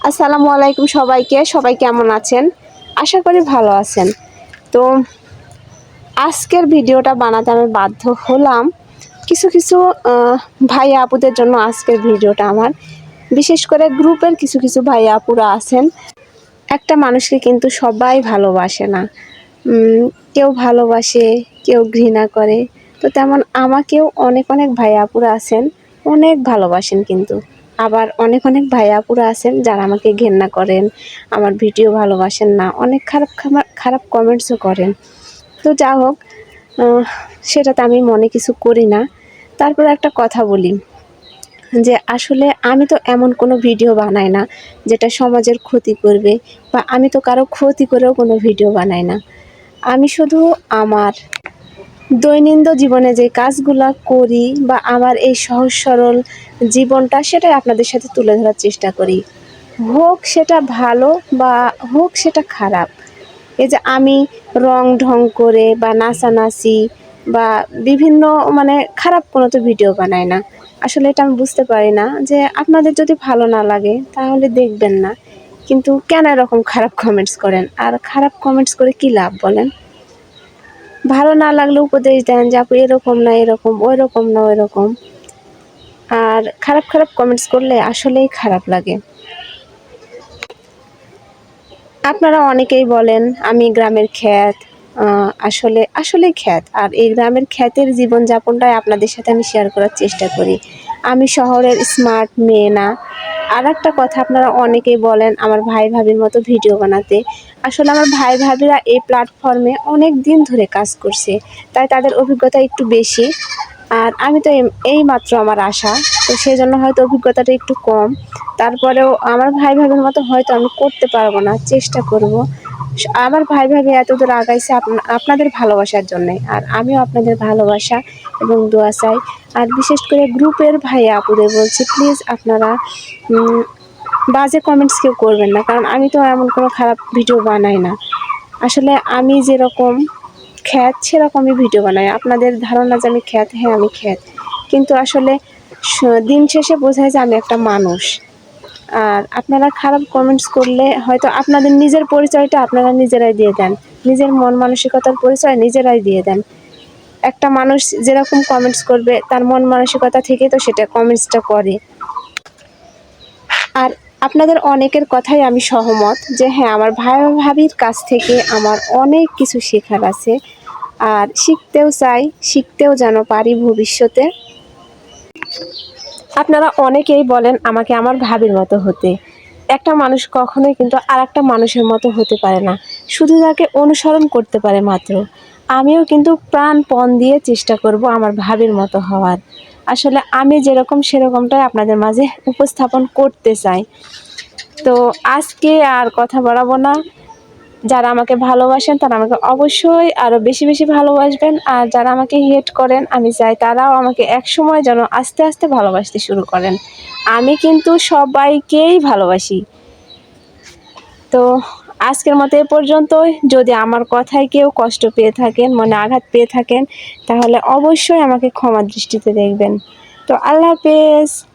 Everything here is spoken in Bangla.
আসসালামু আলাইকুম সবাইকে, সবাই কেমন আছেন? আশা করি ভালো আছেন। তো আজকের ভিডিওটা বানাতে আমি বাধ্য হলাম কিছু কিছু ভাই আপুদের জন্য আজকের ভিডিওটা আমার। বিশেষ করে গ্রুপের কিছু কিছু ভাই আপুরা আছেন। একটা মানুষকে কিন্তু সবাই ভালোবাসে না। কেউ ভালোবাসে, কেউ ঘৃণা করে। তো তেমন আমাকেও অনেক অনেক ভাই আপুরা আছেন, অনেক ভালোবাসেন কিন্তু। আবার অনেক অনেক ভাই আপুরা আছেন যারা আমাকে ঘেন্না করেন, আমার ভিডিও ভালোবাসেন না, অনেক খারাপ খারাপ কমেন্টসও করেন। তো যা হোক সেটাতে আমি মনে কিছু করি না। তারপর একটা কথা বলি, যে আসলে আমি তো এমন কোনো ভিডিও বানাই না যেটা সমাজের ক্ষতি করবে বা আমি তো কারও ক্ষতি করেও কোনো ভিডিও বানাই না। আমি শুধু আমার দৈনন্দিন জীবনে যে কাজগুলো করি বা আমার এই সহজ সরল জীবনটা, সেটাই আপনাদের সাথে তুলে ধরার চেষ্টা করি। হোক সেটা ভালো বা হোক সেটা খারাপ। এই যে আমি রং ঢং করে বা নাচানাচি বা বিভিন্ন মানে খারাপ কোনো তো ভিডিও বানাই না। আসলে এটা আমি বুঝতে পারি না যে আপনাদের যদি ভালো না লাগে, তাহলে দেখবেন না। কিন্তু কেন এরকম খারাপ কমেন্টস করেন? আর খারাপ কমেন্টস করে কি লাভ বলেন? ভালো না লাগলে উপদেশ দেন যে আপু এরকম না, এরকম ওই রকম না ওই রকম আর খারাপ খারাপ কমেন্টস করলে আসলেই খারাপ লাগে। আপনারা অনেকেই বলেন, আমি গ্রামের খ্যাত আসলে আসলে খ্যাত। আর এই গ্রামের খ্যাতের জীবনযাপনটাই আপনাদের সাথে আমি শেয়ার করার চেষ্টা করি। আমি শহরের স্মার্ট মেয়ে না। আর একটা কথা আপনারা অনেকেই বলেন আমার ভাই ভাবির মতো ভিডিও বানাতে। আসলে আমার ভাই ভাবিরা এই প্ল্যাটফর্মে অনেক দিন ধরে কাজ করছে, তাই তাদের অভিজ্ঞতা একটু বেশি। আর আমি তো এই- মাত্র আমার আশা। তো সেই জন্য হয়তো অভিজ্ঞতাটা একটু কম। তারপরেও আমার ভাই ভাবির মতো হয়তো আমি করতে পারব না, চেষ্টা করব। আমার ভাই ভাবি এত দূর আগাইছে আপনা- আপনাদের ভালোবাসার জন্যে। আর আমিও আপনাদের ভালোবাসা এবং দোয়া চাই। আর বিশেষ করে গ্রুপের ভাই আপুদের বলছি, প্লিজ আপনারা বাজে কমেন্টস কেউ করবেন না। কারণ আমি তো এমন কোনো খারাপ ভিডিও বানাই না। আসলে আমি যেরকম খ্যাত সেরকমই ভিডিও বানাই। আপনাদের ধারণা যে আমি খ্যাত হ্যাঁ আমি খ্যাত। কিন্তু আসলে দিন শেষে বোঝায় যে আমি একটা মানুষ। আর আপনারা খারাপ কমেন্টস করলে হয়তো আপনাদের নিজের পরিচয়টা আপনারা নিজেরাই দিয়ে দেন। নিজের মন মানসিকতার পরিচয় নিজেরাই দিয়ে দেন। একটা মানুষ যেরকম কমেন্টস করবে, তার মন মানসিকতা থেকে তো সেটা কমেন্টসটা করে। আর আপনাদের অনেকের কথাই আমি সহমত যে হ্যাঁ আমার ভাই ভাবির কাছ থেকে আমার অনেক কিছু শেখার আছে। আর শিখতেও চাই, শিখতেও যেন পারি ভবিষ্যতে। আপনারা অনেকেই বলেন আমাকে আমার ভাবির মতো হতে। একটা মানুষ কখনোই কিন্তু আর একটা মানুষের মতো হতে পারে না। শুধু তাকে অনুসরণ করতে পারে মাত্র। আমিও কিন্তু প্রাণপণ দিয়ে চেষ্টা করব আমার ভাবির মতো হওয়ার। আসলে আমি যেরকম সেরকমটাই আপনাদের মাঝে উপস্থাপন করতে চাই। তো আজকে আর কথা বাড়াবো না। যারা আমাকে ভালোবাসেন তারা আমাকে অবশ্যই আরও বেশি বেশি ভালোবাসবেন। আর যারা আমাকে হেট করেন, আমি চাই তারাও আমাকে এক সময় যেন আস্তে আস্তে ভালোবাসতে শুরু করেন। আমি কিন্তু সবাইকেই ভালোবাসি। তো আজকের মতো এ পর্যন্তই। যদি আমার কথায় কেউ কষ্ট পেয়ে থাকেন, মনে আঘাত পেয়ে থাকেন, তাহলে অবশ্যই আমাকে ক্ষমা দৃষ্টিতে দেখবেন। তো আল্লাহ হাফেজ।